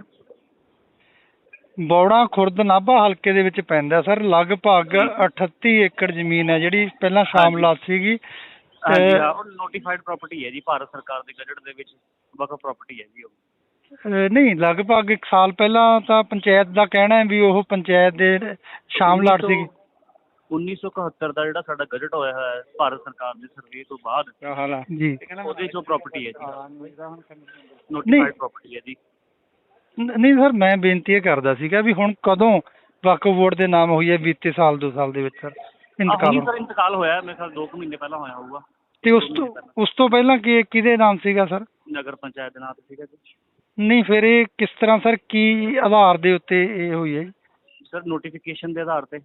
ਬੌੜਾ ਖੁਰਦ ਨਾਭਾ ਹਲਕੇ ਦੇ ਵਿੱਚ ਪੈਂਦਾ ਸਰ ਲਗਭਗ 38 ਏਕੜ ਜ਼ਮੀਨ ਹੈ ਜਿਹੜੀ ਪਹਿਲਾਂ ਸ਼ਾਮਲਾਤ ਸੀਗੀ। ਹਾਂਜੀ ਅਹ, ਹਾਂ ਉਹ ਨੋਟੀਫਾਈਡ ਪ੍ਰਾਪਰਟੀ ਹੈ ਜੀ ਭਾਰਤ ਸਰਕਾਰ ਦੇ ਗਜਟ ਦੇ ਵਿੱਚ ਵਕਫ ਪ੍ਰਾਪਰਟੀ ਹੈ ਜੀ ਉਹ। ਨਹੀਂ ਲਗਭਗ 1 ਸਾਲ ਪਹਿਲਾਂ ਤਾਂ ਪੰਚਾਇਤ ਦਾ ਕਹਿਣਾ ਹੈ ਵੀ ਉਹ ਪੰਚਾਇਤ ਦੇ ਸ਼ਾਮਲਾਟ ਸੀਗੀ। 1971 ਦਾ ਜਿਹੜਾ ਸਾਡਾ ਗਜਟ ਹੋਇਆ ਹੋਇਆ ਹੈ ਭਾਰਤ ਸਰਕਾਰ ਦੇ ਸਰਵੇ ਤੋਂ ਬਾਅਦ ਜੀ। ਉਹਦੇ ਚੋਂ ਪ੍ਰਾਪਰਟੀ ਹੈ ਜੀ। ਨੋਟੀਫਾਈਡ ਪ੍ਰਾਪਰਟੀ ਹੈ? ਜੀ। ਨ- ਨਹੀਂ ਸਰ ਮੈਂ ਬੇਨਤੀ ਇਹ ਕਰਦਾ ਸੀਗਾ ਵੀ ਹੁਣ ਕਦੋਂ ਵਕਫ ਬੋਰਡ ਦੇ ਨਾਮ ਹੋਈ ਹੈ ਬੀਤੇ ਸਾਲ ਦੋ ਸਾਲ ਦੇ ਵਿੱਚ ਸਰ ਇੰਤਕਾਲ ਇੰਤਕਾਲ ਸਰ ਇੰਤਕਾਲ ਹੋਇਆ ਮੇਰੇ ਖਿਆਲ 2 ਮਹੀਨੇ ਪਹਿਲਾਂ ਹੋਇਆ ਹੋਊਗਾ। ਤੇ ਉਸ ਤੋਂ ਉਸ ਤੋਂ ਪਹਿਲਾਂ ਕੀ ਕਿਹਦੇ ਨਾਮ ਸੀਗਾ ਸਰ? ਨਗਰ ਪੰਚਾਇਤ ਦੇ ਨਾਂ ਤੇ ਸੀਗਾ ਜੀ। ਨਹੀਂ ਫਿਰ ਇਹ ਕਿਸ ਤਰ੍ਹਾਂ ਸਰ? ਕੀ ਆਧਾਰ ਦੇ ਉੱਤੇ ਇਹ ਹੋਈ ਹੈ ਜੀ? ਸਰ ਨੋਟੀਫਿਕੇਸ਼ਨ ਦੇ ਆਧਾਰ ਤੇ।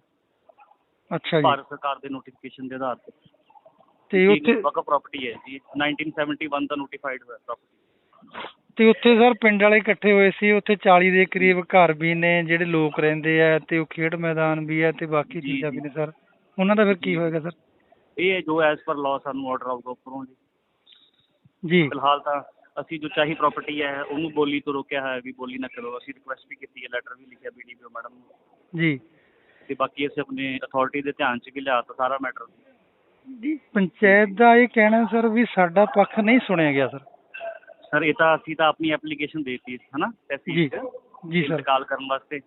ਅੱਛਾ ਜੀ। ਭਾਰਤ ਸਰਕਾਰ ਦੇ ਨੋਟੀਫਿਕੇਸ਼ਨ ਦੇ ਆਧਾਰ ਤੇ। ਤੇ ਉੱਥੇ ਵਕਫ ਪ੍ਰਾਪਰਟੀ ਹੈ ਜੀ। 1971 ਦਾ ਨੋਟੀਫਾਈਡ ਹੋਇਆ ਪ੍ਰਾਪਰਟੀ ਤੇ ਉੱਥੇ ਸਰ ਪਿੰਡ ਵਾਲੇ ਇਕੱਠੇ ਹੋਏ ਸੀ। ਉੱਥੇ 40 ਦੇ ਕਰੀਬ ਘਰ ਵੀ ਨੇ ਜਿਹੜੇ ਲੋਕ ਰਹਿੰਦੇ ਆ ਤੇ ਉਹ ਖੇਡ ਮੈਦਾਨ ਵੀ ਹੈ ਤੇ ਬਾਕੀ ਜੀ, ਚੀਜ਼ਾਂ ਵੀ ਜੀ। ਨੇ ਸਰ। ਉਹਨਾਂ ਦਾ ਫਿਰ ਕੀ ਹੋਏਗਾ ਸਰ? ਇਹ ਜੋ ਐਜ਼ ਪਰ ਲਾਅ ਸਾਨੂੰ ਆਰਡਰ ਆਊਗਾ ਉੱਪਰੋਂ ਜੀ। ਜੀ। ਫਿਲਹਾਲ ਤਾਂ ਅਸੀਂ ਜੋ ਚਾਹੀ ਪ੍ਰਾਪਰਟੀ ਹੈ ਉਹਨੂੰ ਬੋਲੀ ਤੋਂ ਰੋਕਿਆ ਹੈ ਵੀ ਬੋਲੀ ਨਾ ਕਰੋ। ਅਸੀਂ ਰਿਕੁਐਸਟ ਵੀ ਕੀਤੀ ਹੈ ਲੈਟਰ ਵੀ ਲਿਖਿਆ ਬੀਡੀਪੀਓ ਮੈਡਮ ਨੂੰ। ਜੀ। ਤੇ ਬਾਕੀ ਅਸੀਂ ਆਪਣੇ ਅਥਾਰਟੀ ਦੇ ਧਿਆਨ 'ਚ ਵੀ ਲਿਆ ਤਾ ਸਾਰਾ ਮੈਟਰ ਜੀ ਪੰਚਾਇਤ ਦਾ ਇਹ ਕਹਿਣਾ ਸਰ ਵੀ ਸਾਡਾ ਪੱਖ ਨਹੀਂ ਸੁਣਿਆ ਗਿਆ ਸਰ। ਸਰ ਇਹ ਤਾਂ ਅਸੀਂ ਤਾਂ ਆਪਣੀ ਐਪਲੀਕੇਸ਼ਨ ਦੇਤੀ ਹਨਾ? ਜੀ। ਤਹਿਸੀਲ 'ਚ ਜੀ ਸਰ। ਇੰਤਕਾਲ ਕਰਨ ਵਾਸਤੇ।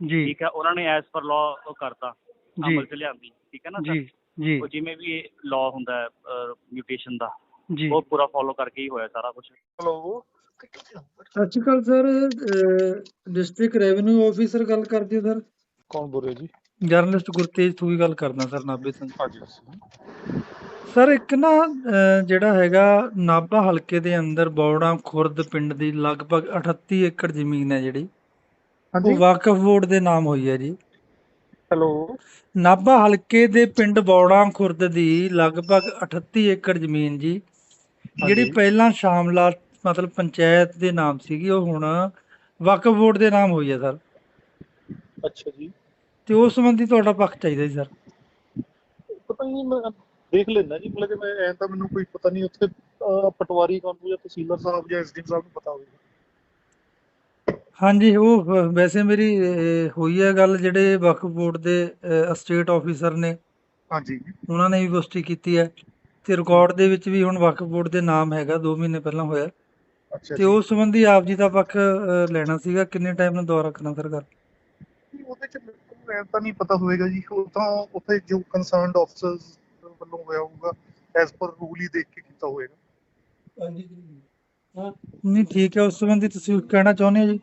ਜੀ। ਠੀਕ ਹੈ ਉਹਨਾਂ ਨੇ ਐਜ਼ ਪਰ ਲਾਅ ਉਹ ਕਰਤਾ ਅਮਲ 'ਚ ਲਿਆਂਦੀ। ਠੀਕ ਹੈ ਨਾ ਸਰ? ਜੀ ਜੀ। ਉਹ ਜਿਵੇਂ ਵੀ ਲਾਅ ਹੁੰਦਾ ਹੈ ਮਿਊਟੇਸ਼ਨ ਦਾ। ਜੀ। ਉਹ ਪੂਰਾ ਫੋਲੋ ਕਰਕੇ ਹੀ ਹੋਇਆ ਸਾਰਾ ਕੁਝ ਸਤਿ ਸ਼੍ਰੀ ਅਕਾਲ ਸਰ ਡਿਸਟ੍ਰਿਕਟ ਰੈਵਨਿਊ ਆਫੀਸਰ ਗੱਲ ਕਰਦੇ ਹੋ ਸਰ? ਕੌਣ ਬੋਲ ਰਿਹਾ ਜੀ? ਜਰਨਲਿਸਟ ਗੁਰਤੇਜ ਤੂੰ ਗੱਲ ਕਰਦਾ ਸਰ ਨਾਭੇ ਹਾਂਜੀ ਸਰ ਇੱਕ ਨਾ ਜਿਹੜਾ ਹੈਗਾ ਨਾਭਾ ਹਲਕੇ ਦੇ ਅੰਦਰ ਬੌੜਾ ਖੁਰਦ ਪਿੰਡ ਦੀ ਲਗਭਗ 38 ਏਕੜ ਜ਼ਮੀਨ ਹੈ ਜਿਹੜੀ। ਉਹ ਵਕਫ ਬੋਰਡ ਦੇ ਨਾਮ ਹੋਈ ਹੈ ਜੀ। ਹੈਲੋ ਨਾਭਾ ਹਲਕੇ ਦੇ ਪਿੰਡ ਬੌੜਾ ਖੁਰਦ ਦੀ ਲਗਭਗ 38 ਏਕੜ ਜ਼ਮੀਨ ਜੀ। ਜਿਹੜੀ ਪਹਿਲਾਂ ਸ਼ਾਮਲਾਟ ਮਤਲਬ ਪੰਚਾਇਤ ਦੇ ਨਾਮ ਸੀਗੀ ਉਹ ਹੁਣ ਵਕਫ ਬੋਰਡ ਦੇ ਨਾਮ ਹੋਈ ਹੈ ਸਰ। ਅੱਛਾ ਜੀ। ਤੇ ਉਸ ਸੰਬੰਧੀ ਤੁਹਾਡਾ ਪੱਖ ਚਾਹੀਦਾ ਜੀ ਸਰ। ਪਤਾ ਨਹੀਂ ਮੈਂ ਦੇਖ ਲੈਣਾ ਜੀ ਮਤਲਬ ਕਿ ਮੈਂ ਐਂ ਤਾਂ ਮੈਨੂੰ ਕੋਈ ਪਤਾ ਨਹੀਂ ਉੱਥੇ ਅਹ, ਪਟਵਾਰੀ ਕਾਨੂੰਨ ਜਾਂ ਤਹਿਸੀਲਦਾਰ ਸਾਹਿਬ ਜਾਂ ਐਸਡੀਐਮ ਸਾਹਿਬ ਨੂੰ ਪਤਾ ਹੋਵੇਗਾ ਹਾਂਜੀ ਉਹ ਵ- ਵੈਸੇ ਮੇਰੀ ਅਹ, ਹੋਈ ਹੈ ਗੱਲ ਜਿਹੜੇ ਵਕਫ ਬੋਰਡ ਦੇ ਸਟੇਟ ਆਫੀਸਰ ਨੇ ਹਾਂਜੀ। ਉਹਨਾਂ ਨੇ ਵੀ ਪੁਸ਼ਟੀ ਕੀਤੀ ਹੈ ਤੇ ਰਿਕਾਰਡ ਦੇ ਵਿੱਚ ਵੀ ਹੁਣ ਵਕਫ ਬੋਰਡ ਦੇ ਨਾਮ ਹੈਗਾ 2 ਮਹੀਨੇ ਪਹਿਲਾਂ ਹੋਇਆ। ਅੱਛਾ ਤੇ ਉਸ ਸੰਬੰਧੀ ਆਪ ਜੀ ਦਾ ਪੱਖ ਲੈਣਾ ਸੀਗਾ ਕਿੰਨੇ ਟਾਈਮ ਨੂੰ ਦੁਬਾਰਾ ਕਰਨਾ ਸਰਕਾਰ? ਜੀ, ਉਹਦੇ ਚ ਮੈਨੂੰ ਐਂ ਤਾਂ ਨਹੀਂ ਪਤਾ ਹੋਵੇਗਾ ਜੀ। ਉਹ ਤਾਂ ਉੱਥੇ ਜੋ ਕੰਸਰਨਡ ਆਫਸਰਸ ਵੱਲੋਂ ਹੋਇਆ ਹੋਊਗਾ ਐਸ ਪਰ ਰੂਲ ਹੀ ਦੇਖ ਕੇ ਕੀਤਾ ਹੋਵੇਗਾ ਨਹੀਂ ਠੀਕ ਹੈ ਉਸ ਸੰਬੰਧੀ ਤੁਸੀਂ ਕਹਿਣਾ ਚਾਹੁੰਦੇ ਹੋ ਜੀ?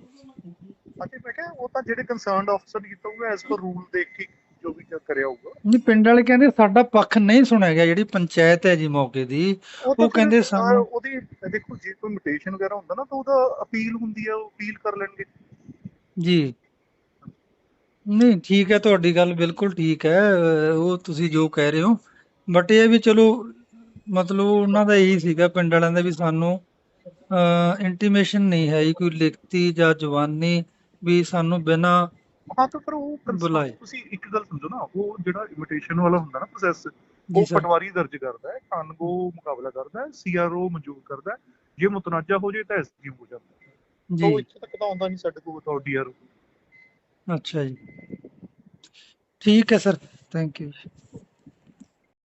ਹਾਂਜੀ ਮੈਂ ਕਿਹਾ ਉਹ ਤਾਂ ਜਿਹੜੇ ਕੰਸਰਨਡ ਆਫਸਰ ਕੀਤਾ ਹੋਊਗਾ ਐਸ ਪਰ ਰੂਲ ਦੇਖ ਕੇ ਜੋ ਵੀ ਕਰਿਆ ਹੋਊਗਾ। ਨਹੀਂ ਪਿੰਡ ਵਾਲੇ ਕਹਿੰਦੇ ਸਾਡਾ ਪੱਖ ਨਹੀਂ ਸੁਣਿਆ ਗਿਆ ਜਿਹੜੀ ਪੰਚਾਇਤ ਹੈ ਜੀ ਮੌਕੇ ਦੀ ਉਹ ਕਹਿੰਦੇ ਸਾਨੂੰ- ਉਹਦੀ ਦੇਖੋ ਜੇ ਕੋਈ ਮਿਟੇਸ਼ਨ ਵਗੈਰਾ ਹੁੰਦਾ ਨਾ ਤਾਂ ਉਹਦਾ ਅਪੀਲ ਹੁੰਦੀ ਹੈ ਉਹ ਅਪੀਲ ਕਰ ਲੈਣਗੇ। ਜੀ। ਨਹੀਂ ਠੀਕ ਹੈ ਤੁਹਾਡੀ ਗੱਲ ਬਿਲਕੁਲ ਠੀਕ ਹੈ ਉਹ ਤੁਸੀਂ ਜੋ ਕਹਿ ਰਹੇ ਹੋ। ਬਟ ਇਹ ਵੀ ਚਲੋ ਮਤਲਬ ਉਹਨਾਂ ਦਾ ਇਹੀ ਸੀਗਾ ਪਿੰਡ ਵਾਲਿਆਂ ਦਾ ਵੀ ਸਾਨੂੰ ਇੰਟੀਮੇਸ਼ਨ ਨਹੀਂ ਹੈ ਕੋਈ ਲਿਖਤੀ ਜਾਂ ਜ਼ੁਬਾਨੀ ਵੀ ਸਾਨੂੰ ਬਿਨਾਂ ਹਾਂ ਤਾਂ ਫਿਰ ਉਹ। ਤੁਸੀਂ ਇੱਕ ਗੱਲ ਸਮਝੋ ਨਾ ਉਹ ਜਿਹੜਾ ਇਨਵੀਟੇਸ਼ਨ ਵਾਲਾ ਹੁੰਦਾ ਨਾ ਪ੍ਰੋਸੈਸ ਉਹ ਪਟਵਾਰੀ ਦਰਜ ਕਰਦਾ ਹੈ ਕਾਨੂੰਗੋ ਮੁਕਾਬਲਾ ਕਰਦਾ ਹੈ ਸੀਆਰਓ ਮਨਜ਼ੂਰ ਕਰਦਾ ਹੈ। ਜੇ ਮੁਤਨਾਜ਼ਾ ਹੋ ਜੇ ਤਾਂ ਐਸਡੀਐਮ ਹੋ ਜਾਂਦਾ ਹੈ। ਤਾਂ ਜੀ। ਉਹ ਇੱਥੇ ਤੱਕ ਤਾਂ ਆਉਂਦਾ ਨਹੀਂ ਸਾਡੇ ਕੋਲ ਅਥਾਰਟੀ ਯਾਰ ਅੱਛਾ ਜੀ। ਠੀਕ ਹੈ ਸਰ ਥੈਂਕ ਯੂ